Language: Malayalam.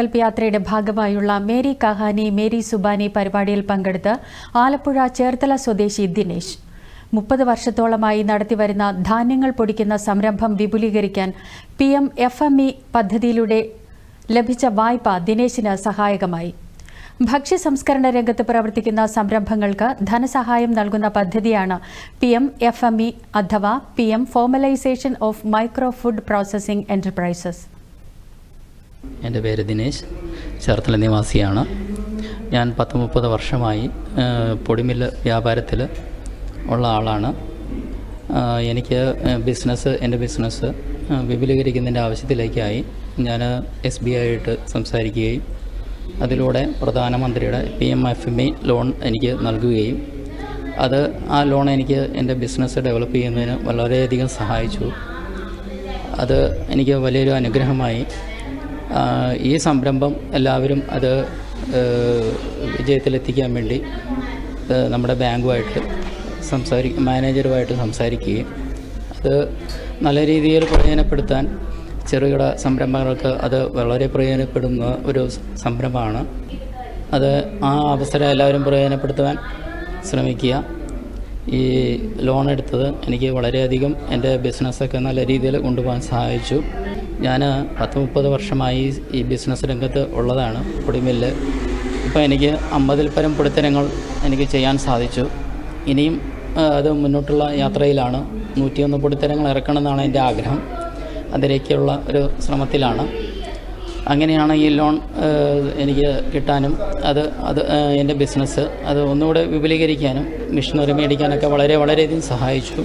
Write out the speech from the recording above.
സങ്കല്പ് യാത്രയുടെ ഭാഗമായുള്ള മേരി കഹാനി മേരി സുബാനി പരിപാടിയിൽ പങ്കെടുത്ത് ആലപ്പുഴ ചേർത്തല സ്വദേശി ദിനേശ്. മുപ്പത് വർഷത്തോളമായി നടത്തിവരുന്ന ധാന്യങ്ങൾ പൊടിക്കുന്ന സംരംഭം വിപുലീകരിക്കാൻ P M F M E പദ്ധതിയിലൂടെ ലഭിച്ച വായ്പ ദിനേശിന് സഹായകമായി. ഭക്ഷ്യ സംസ്കരണ രംഗത്ത് പ്രവർത്തിക്കുന്ന സംരംഭങ്ങൾക്ക് ധനസഹായം നൽകുന്ന പദ്ധതിയാണ് P M F M E അഥവാ P M formalisation of micro food processing enterprises. എന്റെ പേര് ദിനേശ് ചേർത്തല നിവാസിയാണ്. ഞാൻ പത്ത് മുപ്പത് വർഷമായി പൊടിമില്ല് വ്യാപാരത്തിൽ ഉള്ള ആളാണ്. എനിക്ക് ബിസിനസ് എന്റെ ബിസിനസ് വിപുലീകരിക്കുന്നതിന്റെ ആവശ്യത്തിലേക്കായി ഞാൻ എസ് ബി ആയിട്ട് സംസാരിക്കുകയും അതിലൂടെ പ്രധാനമന്ത്രിയുടെ P M F M E loan എനിക്ക് നൽകുകയും അത് ആ ലോൺ എനിക്ക് എന്റെ ബിസിനസ് ഡെവലപ്പ് ചെയ്യുന്നതിന് വളരെയധികം സഹായിച്ചു. അത് എനിക്ക് വലിയൊരു അനുഗ്രഹമായി ഈ സംരംഭം എല്ലാവരും അത് വിജയത്തിലെത്തിക്കാൻ വേണ്ടി നമ്മുടെ ബാങ്കുമായിട്ട് സംസാരി മാനേജറുമായിട്ട് സംസാരിക്കുകയും അത് നല്ല രീതിയിൽ പ്രയോജനപ്പെടുത്താൻ ചെറുകിട സംരംഭങ്ങൾക്ക് അത് വളരെ പ്രയോജനപ്പെടുന്ന ഒരു സംരംഭമാണ്. അത് ആ അവസരം എല്ലാവരും പ്രയോജനപ്പെടുത്തുവാൻ ശ്രമിക്കുക. ഈ ലോൺ എടുത്തത് എനിക്ക് വളരെയധികം എന്റെ ബിസിനസ്സൊക്കെ നല്ല രീതിയിൽ കൊണ്ടുപോകാൻ സഹായിച്ചു. ഞാൻ പത്ത് മുപ്പത് വർഷമായി ഈ ബിസിനസ് രംഗത്ത് ഉള്ളതാണ് പൊടിമില്ല്. ഇപ്പോൾ എനിക്ക് അമ്പതിൽ പരം പൊടിത്തരങ്ങൾ എനിക്ക് ചെയ്യാൻ സാധിച്ചു. ഇനിയും അത് മുന്നോട്ടുള്ള യാത്രയിലാണ്. നൂറ്റിയൊന്ന് പൊടിത്തരങ്ങൾ ഇറക്കണമെന്നാണ് എന്റെ ആഗ്രഹം. അതിലേക്കുള്ള ഒരു ശ്രമത്തിലാണ്. അങ്ങനെയാണ് ഈ ലോൺ എനിക്ക് കിട്ടാനും അത് അത് എന്റെ ബിസിനസ് അത് ഒന്നുകൂടെ വിപുലീകരിക്കാനും മിഷനറി മേടിക്കാനൊക്കെ വളരെ വളരെയധികം സഹായിച്ചു.